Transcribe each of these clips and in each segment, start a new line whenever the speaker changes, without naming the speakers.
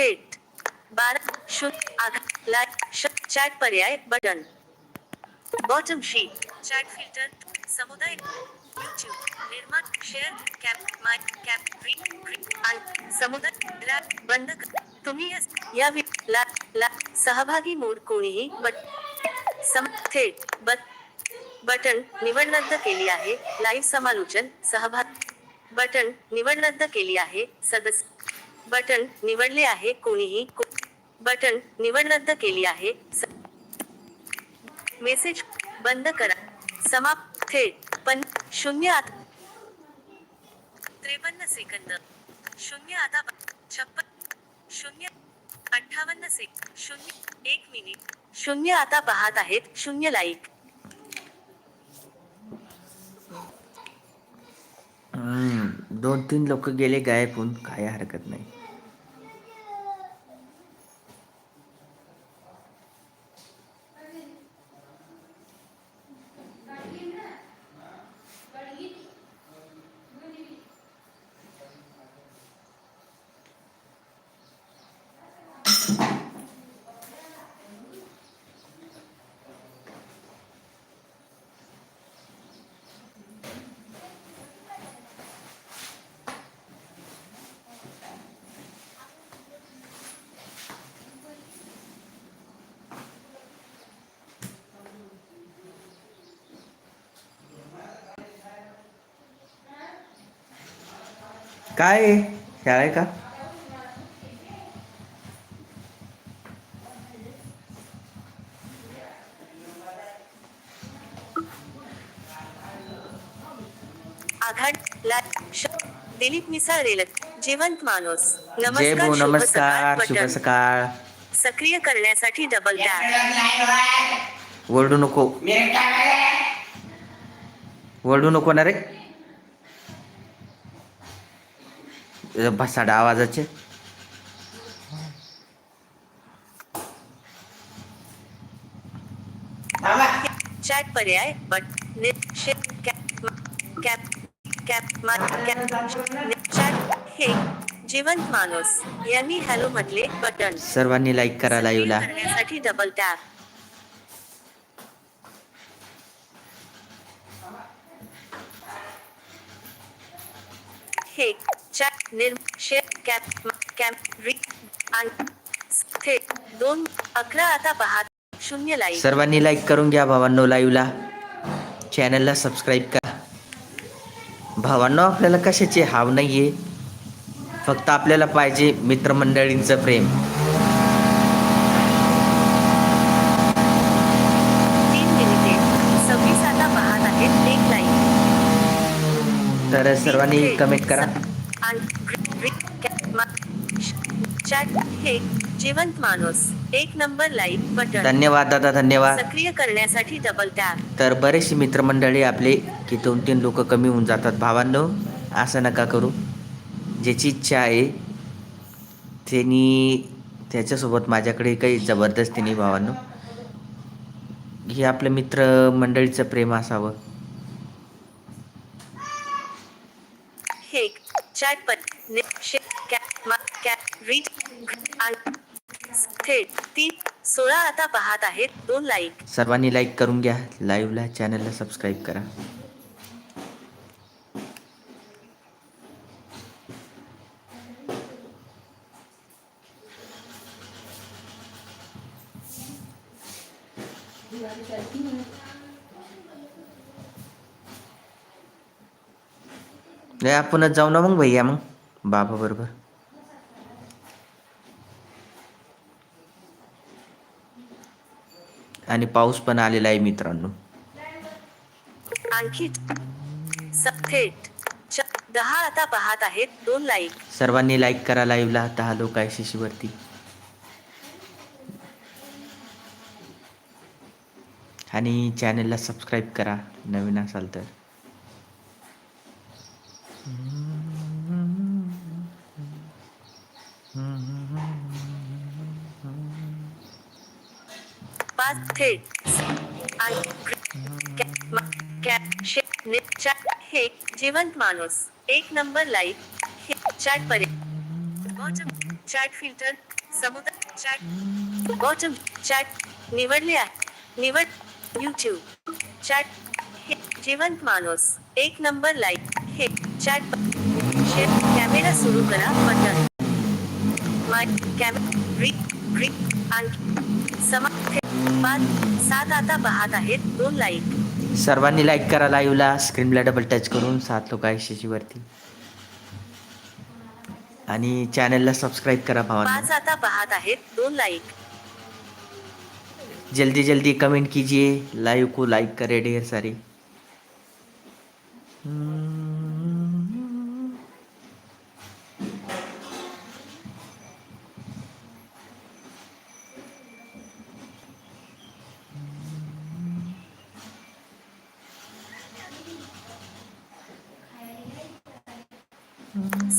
थेट बारा शून्य आघात लाईक श चॅट पर्याय button. Bottom sheet chat filter समुदाय यूट्यूब निर्माण शेअर कॅप माय कॅप आणि समुदाय लॅब बंद. तुम्ही या- या वि- ला ला सहभागी मोड कोणीही बट सम थेट बट बटन निवड रद्द केली आहे. लाईव्ह समालोचन सहभाग बटन निवड रद्द केली आहे. सदस्य बटन निवडले आहे कोणीही बटन निवड रद्द केली आहे. मेसेज बंद करा. समाप्त थेट. पण शून्य आता त्रेपन्न सेकंद. शून्य आता छप्पन शून्य अठ्ठावन्न सेक शून्य एक मिनिट. शून्य आता पाहत आहेत. शून्य लाईक.
mm. दोन तीन लोक गेले गायब होऊन काय हरकत नाही. काय आहे? शाळा आहे का
दिलीप मिसाळ रेलक जिवंत माणूस. नमस्कार
नमस्कार शुभ सकाळ.
सक्रिय करण्यासाठी डबल टॅप
ओरडू नको. ओरडू नको ना रे. भसाडा आवाजाचे.
चॅट पर्याय बट ने शे कॅप कॅप कॅप चॅट हे जिवंत माणूस. यांनी हॅलो म्हटले बटन.
सर्वांनी लाईक करा लाईव्हला
करण्यासाठी डबल टॅप हे चॅट निर्म शेअर कॅप कॅप रिक आणि थेट दोन अकरा आता पहा शून्य लाईक
सर्वांनी लाईक करून घ्या भावांनो लाईव्हला. चॅनलला सबस्क्राईब करा. भावांनो आपल्याला कशाची हाव नाही आहे फक्त आपल्याला पाहिजे मित्रमंडळींचं प्रेम
तीन मिनिटे सव्वीस आता पाहत आहेत एक लाईक
तर सर्वांनी कमेंट करा.
चॅट हे जिवंत माणूस एक नंबर लाईक बटन
धन्यवाद दादा धन्यवाद.
सक्रिय करण्यासाठी डबल टॅप
तर बरेचसे मित्रमंडळी आपले की दोन तीन लोक कमी होऊन जातात. भावांनो असं नका करू. ज्याची इच्छा आहे त्यांनी त्याच्यासोबत माझ्याकडे काही जबरदस्ती नाही भावांनो. हे आपलं मित्रमंडळीचं प्रेम असावं
हे चॅट पर ने शे कॅप मा कॅप रीड आणि थेट तीन सोळा आता पाहत आहेत. दोन लाईक
सर्वांनी लाईक करून घ्या. लाईव्हला चॅनलला सबस्क्राईब करा. नाही आपणच जाऊ ना मग भैया मग. बाबा बरोबर. आणि पाऊस पण आलेला आहे मित्रांनो.
आणखी थेट दहा आता पाहत आहेत दोन लाईक
सर्वांनी लाईक करा लाईव्हला दहा लोक आहे शिशीवरती आणि चॅनलला सबस्क्राईब करा नवीन असाल तर.
पाच थेट आणि ने- चॅट हे जिवंत माणूस. एक नंबर लाईक हे चॅट पर्यंत. बॉटम चॅट फिल्टर समुदाय चॅट बॉटम चॅट निवडले आहे. निवड यूट्यूब चॅट हे जिवंत माणूस. एक नंबर लाईक हे चॅट शेअर कॅमेरा सुरू करा बटन. माय कॅम ब्रिक रिक आणखी समाप्त पाच सात आता पाहत आहेत. दोन लाईक
सर्वांनी लाईक करा लाईव्हला स्क्रीनला डबल टच करून सात लोक आहे वरती. आणि चॅनलला सबस्क्राईब करा
पाच आता पाहत आहेत. दोन लाईक
जल्दी जल्दी कमेंट कीजिए. लाइव को लाइक करे ढेर सारी.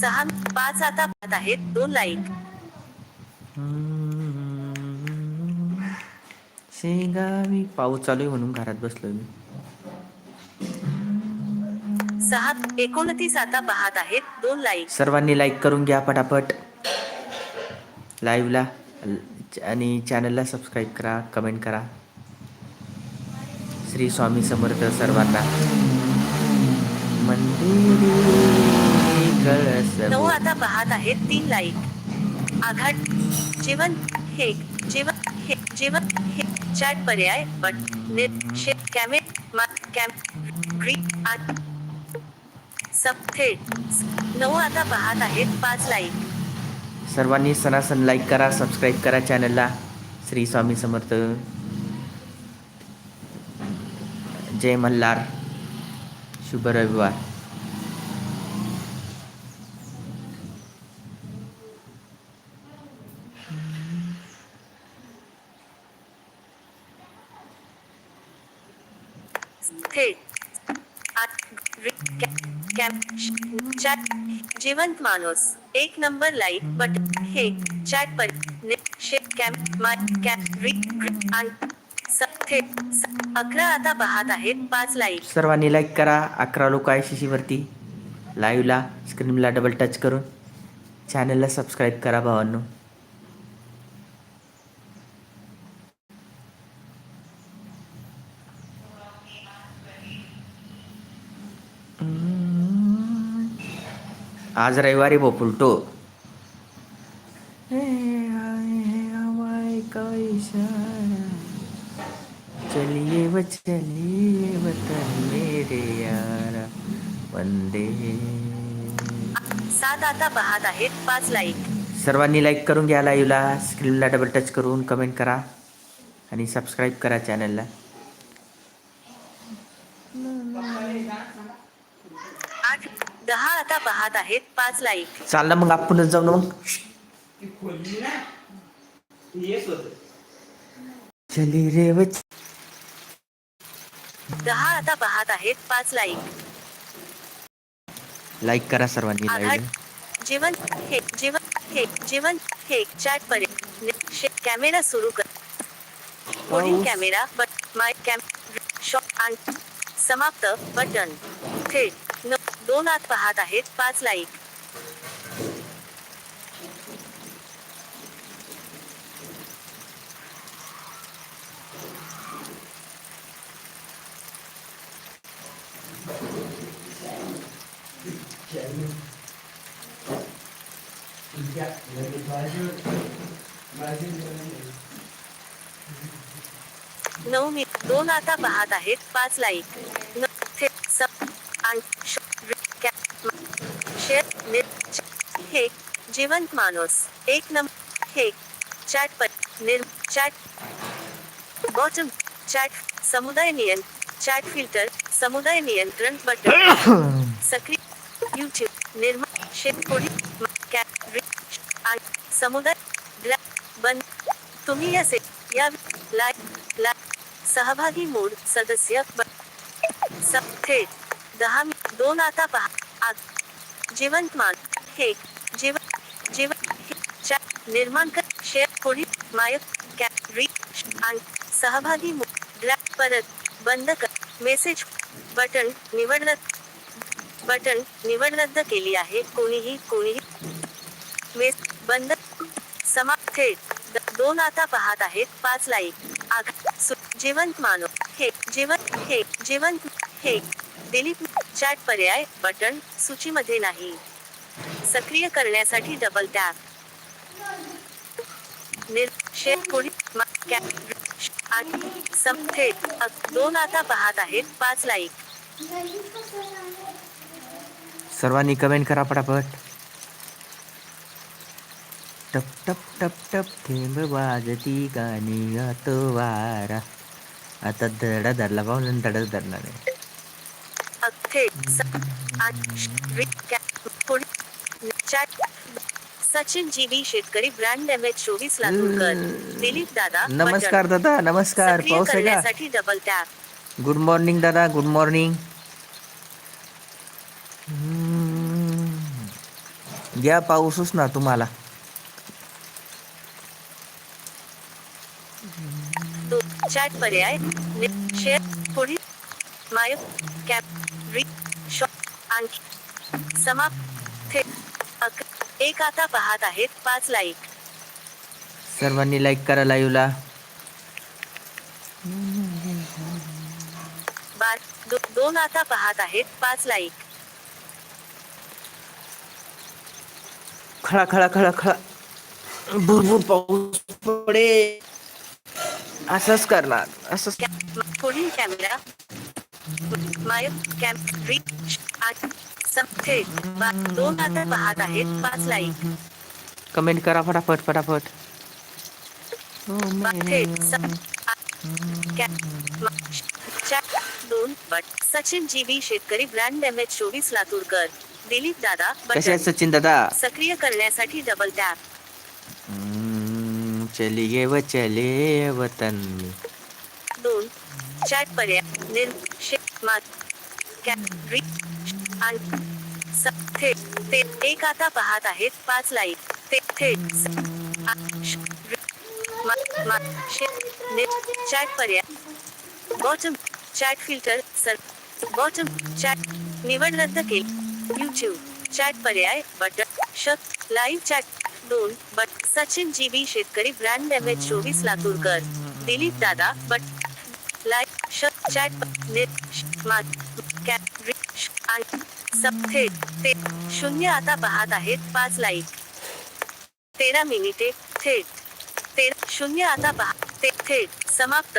सहा पाच आता पाहत आहेत. दोन लाईक
शेगावी. पाऊस चालू आहे म्हणून घरात बसलोय मी.
सहा एकोणतीस आता पाहत आहेत. दोन लाईक
सर्वांनी लाईक करून घ्या पटापट. लाईव्हला आणि चॅनलला सबस्क्राईब करा कमेंट करा. श्री स्वामी समर्थ सर्वांना. मंदिरी
नऊ आता पाहत आहेत तीन लाईक आघाड जीवन हे जीवन हे जीवन हे चॅट पर्याय बट नेट शे कॅमे कॅम ग्री आत सब थेट नऊ आता पाहत आहेत पाच लाईक
सर्वांनी सणासण लाईक करा सबस्क्राईब करा चॅनलला श्री स्वामी समर्थ. जय मल्हार. शुभ रविवार
थेट आत रि- कॅ- कॅम श- चॅट जिवंत माणूस एक नंबर लाईक बट हे चॅट पर ने- शे कॅम माय कॅम रिक आणि थेट अकरा आता पाहत आहेत पाच लाईक
सर्वांनी लाईक करा अकरा लोक आहे शिशीवरती लाईव्हला स्क्रीनला डबल टच करून. चॅनलला सबस्क्राईब करा भावांनो. आज रविवारी बोपुलटो. चलिए व चलिए वतन मेरे यारा वंदे.
सात आता पाहत आहेत पाच लाईक
सर्वांनी लाईक करून घ्या लाईव्हला. स्क्रीनला डबल टच करून कमेंट करा. आणि सबस्क्राईब करा चॅनलला
आठ दहा आता पाहत आहेत पाच लाईक
चाल ना मग आपणच जाऊ ना मग. चली रे
दहा आता पाहत आहेत पाच लाईक
लाईक करा सर्वांनी लाईव्ह
जीवन हे जीवन हे जीवन हे चॅट ने- शे- कॅमेरा सुरू कर. पुढील
पाऊस.
Camera but my cam shot आणि समाप्त बटन थेट दोन आत पाहत आहेत पाच लाईक नऊ मी दोन आता पाहत आहेत पाच लाईक न थेट सब आणि श- रि- कॅ- मा- शेअर निर- हे जिवंत माणूस. एक नंबर हे चॅट पर निर चॅट बॉटम चॅट समुदाय नियन चॅट फिल्टर समुदाय नियंत्रण बटन सक्रिय यूट्यूब निर्माण शेतकोडी आणि समुदाय बंद तुम्ही असे या लाईक ला सहभागी मूड सदस्य थेट दहा दोन आता पहा आग जिवंत मान. हे जेवण जीवन हे निर्माण कर. शेअर पुढे मायक कॅरी आणि सहभागी मूड परत बंद कर. मेसेज बटन निवड रद्द बटन निवड रद्द केली आहे. कोणीही कोणीही मेस बंद समाप्त थेट. द- दोन आता पाहत आहेत. पाच लाईक. आघ सु- जिवंत मानव हे जिवंत हे जिवंत हे दिलीप चॅट पर्याय बटन सूचीमध्ये नाही. सक्रिय करण्यासाठी डबल टॅप शेअर थेट दोन आता पाहत आहेत पाच लाईक
सर्वांनी कमेंट करा पटापट. टप टप टप टप थेंब वाजती गाणी गातो वारा. आता धडा धरला पाहून धडा धरणार नाही
अ- थेट स- आणि श- रि- कॅ- पुढील चॅट सचिन जीबी शेतकरी ब्रँड एम एच चोवीस लातूरकर दिलीप दादा
नमस्कार. दादा नमस्कार पाऊस आहे का
करण्यासाठी डबल टॅप
गुड मॉर्निंग दादा गुड मॉर्निंग घ्या पाऊसच ना तुम्हाला
चॅट पर्याय नि- शेअर पुढील माय कॅप आणखी समाप्त. एक आता पाहत आहेत पाच लाईक
सर्वांनी लाईक करा लाईव्हला.
बार दो, दोन आता पाहत आहेत पाच लाईक
खळा खळा खळा खळा. भरपूर पाऊस पडे असंच करणार असंच.
पुढील कॅमेरा रि आठ थेट दोन आता पाहत आहेत पाच लाईक
कमेंट करा फटाफट फटाफट.
दोन बट सचिन जीबी शेतकरी ब्रँड एम एच चोवीस लातूरकर दिलीप दादा
कसे आहेत सचिन दादा
सक्रिय करण्यासाठी डबल टॅप
चलिये व चले वतन में.
दोन चॅट पर्याय निर शे मात आणि थेट ते एक आता पाहत आहेत पाच लाईक ते थेट चॅट पर्याय bottom chat filter sir bottom chat निवड रद्द केली. यूट्यूब चॅट पर्याय बटन श लाईव्ह चॅट दोन बट सचिन जीबी शेतकरी ब्रँड एम एच चोवीस लातूरकर. दिलीप दादा बट लाईव्ह श चॅट नेट श- आणि सब थेट ते शून्य आता पाहत आहेत पाच लाईक तेरा मिनिटे थेट ते शून्य आता पहा ते थेट समाप्त।